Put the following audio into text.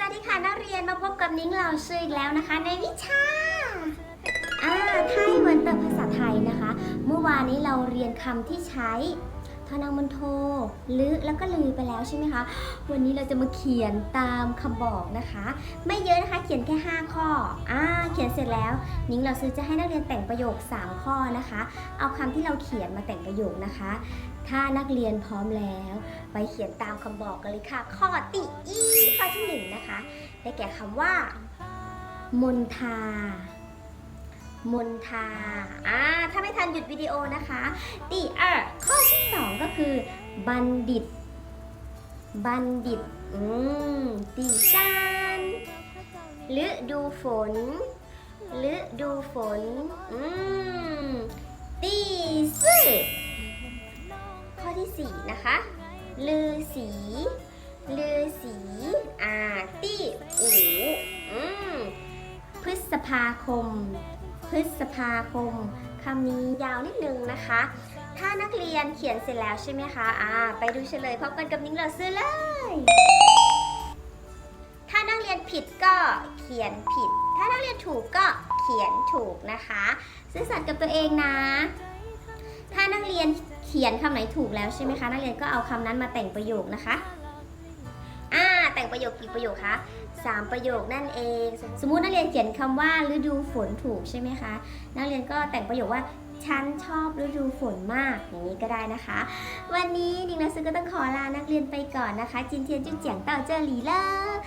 สวัสดีค่ะนักเรียนมาพบกับนิ้งเราชื่ออีกแล้วนะคะ ในวิชาอ่าไทยเหมือนเติมภาษาไทยนะคะ เมื่อวานนี้เราเรียนคำที่ใช้ทนางมันโทลึแล้วก็ลือไปแล้วใช่ไหมคะ วันนี้เราจะมาเขียนตามคำบอกนะคะ ไม่เยอะนะคะเขียนแค่ 5 ข้ออ่าเขียนเสร็จแล้ว นิ้งเราซื้อจะให้นักเรียนแต่งประโยค 3 ข้อนะคะ เอาคำที่เราเขียนมาแต่งประโยคนะคะ ถ้านักเรียนพร้อมแล้ว ไปเขียนตามคำบอกกันเลยค่ะ ข้อติอีข้อที่ หนึ่งนะคะ ได้แก่คำว่า มนทา มนทา อ่า ถ้าไม่ทันหยุดวิดีโอนะคะตีเออข้อที่สองก็คือ บัณฑิต บัณฑิต อืมตีจานฤดูฝนฤดูฝน อืม ตีซื่อข้อที่สี่นะคะลือสี ลือสีอาตี้อูอืมพฤษภาคม พฤษภาคมคำนี้ยาวนิดนึงนะคะ ถ้านักเรียนเขียนเสร็จแล้วใช่ไหมคะอ่าไปดูเฉลยพร้อมกันกับนิ้งเหลอซื้อเลย ถ้านักเรียนผิดก็เขียนผิด ถ้านักเรียนถูกก็เขียนถูกนะคะ ซื่อสัตย์กับตัวเองนะ ถ้านักเรียนเขียนคำไหนถูกแล้วใช่ไหมคะ นักเรียนก็เอาคำนั้นมาแต่งประโยคนะคะ แต่งประโยคกี่ประโยคคะสามประโยคนั่นเอง สมมุตินักเรียนเขียนคำว่าฤดูฝนถูกใช่ไหมคะ นักเรียนก็แต่งประโยคว่าฉันชอบฤดูฝนมากอย่างนี้ก็ได้นะคะ วันนี้นิงนักศึกก็ต้องขอลานักเรียนไปก่อนนะคะจินเทียนจุ๊เจียงเต่าเจอหลีเลอร์